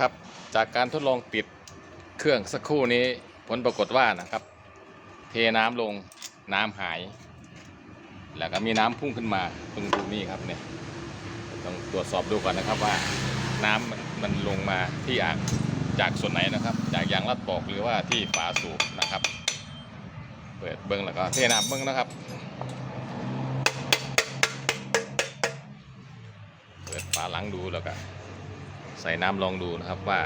ครับ จากการทดลองติดเครื่องสักครู่นี้ผลปรากฏว่านะครับ เทน้ำลงน้ำหาย แล้วก็มีน้ำพุ่งขึ้นมาตรงตรงนี้ครับเนี่ยต้องตรวจสอบดูก่อนนะครับว่าน้ำมันมันลงมาที่อ่างจากส่วนไหนนะครับ จากยางรัดปอกหรือว่าที่ฝาสูบนะครับ เปิดเบิ้งแล้วก็เทน้ำเบิ้งนะครับ เปิดฝาหลังดูแล้วก็ ใส่น้ำลองดูนะครับว่า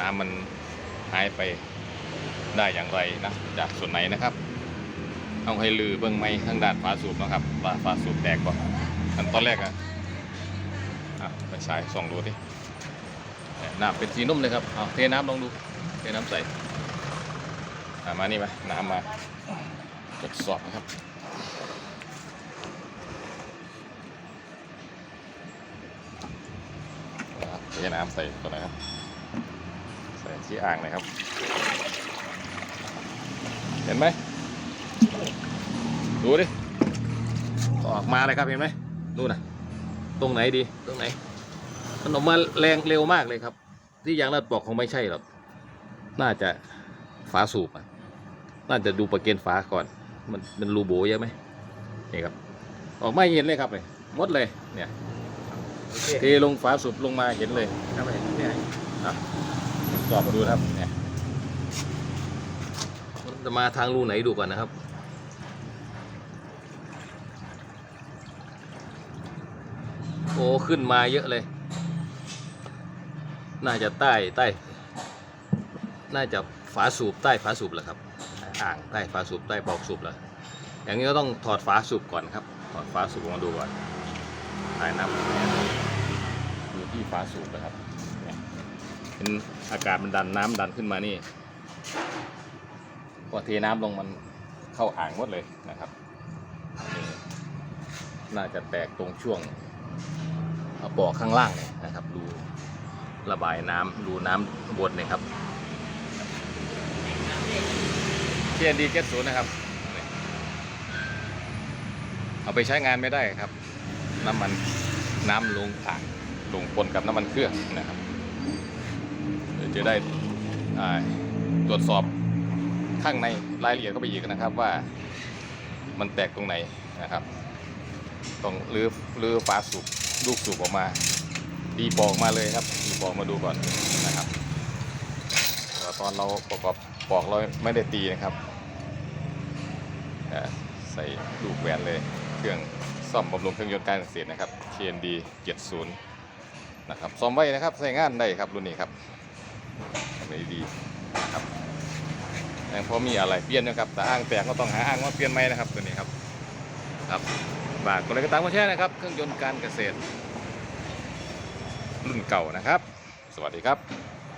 น้ำมันหายไปได้อย่างไรนะจากส่วนไหนนะครับต้องให้ลือเบิ้องไม้ทางด้านฝาสูบนะครับว่าฝาสูบแตกก่อนอันตอนแรกอะอะไปสายส่องดูที่น้ำเป็นสีนุ่มเลยครับเอาเทน้ำลองดูเทน้ำใส่อะมานี่มาน้ำมาทดสอบนะครับ นะครับ เทน้ำใส่ก่อนนะครับ ใส่ที่อ่างเลยครับ เห็นไหมดูดิออกมาเลยครับเห็นไหมนู่นนะตรงไหนดีตรงไหนมันออกมาแรงเร็วมากเลยครับ ที่ยางรัดปอกคงไม่ใช่หรอกน่าจะฝาสูบอะน่าจะดูประเกนฝาก่อน มันมันรูโบเยอะไหมนี่ครับ ออกมาเห็นเลยครับเลยหมดเลยเนี่ย เคเทลงฝาสูบลงมาเห็นเลยครับผมเนี่ยสอบมาดูนะครับเนี่ยจะมาทางรูไหนดูก่อนนะครับโอ้ขึ้นมาเยอะเลย น่าจะใต้ใต้ น่าจะฝาสูบใต้ฝาสูบแหละครับอ่างใต้ฝาสูบใต้ปลอกสูบแหละอย่างนี้ก็ต้องถอดฝาสูบก่อนครับ ถอดฝาสูบออกมาดูก่อนถ่ายน้ำดูที่ ฝาสูบนะครับเนี่ยเห็นอากาศมันดันน้ำดันขึ้นมานี่พอเทน้ำลงมันเข้าอ่างหมดเลยนะครับนี่น่าจะแตกตรงช่วงอปอข้างล่างเนี่ยนะครับรูระบายน้ำรูน้ำบนเนี่ยครับ TND 70นนะครับ เอาไปใช้งานไม่ได้ครับ น้ำมันน้ำลงอ่าง ลงปนกับน้ำมันเครื่องนะครับเดี๋ยวจะได้ตรวจสอบข้างในรายละเอียดเข้าไปอีกนะครับว่ามันแตกตรงไหนนะครับต้องรื้อรื้อฝาสูบลูกสูบออกมาดีปอกมาเลยครับดีปอกมาดูก่อนนะครับแต่ตอนเราประกอบปอกเราไม่ได้ตีนะครับใส่ลูกแหวนเลยเครื่องซ่อมบำรุงเครื่องยนต์การเกษตรนะครับ TND 70 นะครับซ่อมไว้นะครับใช้งานได้ครับรุ่นนี้ครับไม่ดีนะครับยังพอมีอะไรเปลี่ยนนะครับแต่อ้างแตกก็ต้องหาอ้างว่าเปลี่ยนไหมนะครับตัวนี้ครับครับฝากคนไรก็ตามมาแช่นะครับ เครื่องยนต์การเกษตร รุ่นเก่านะครับ สวัสดีครับ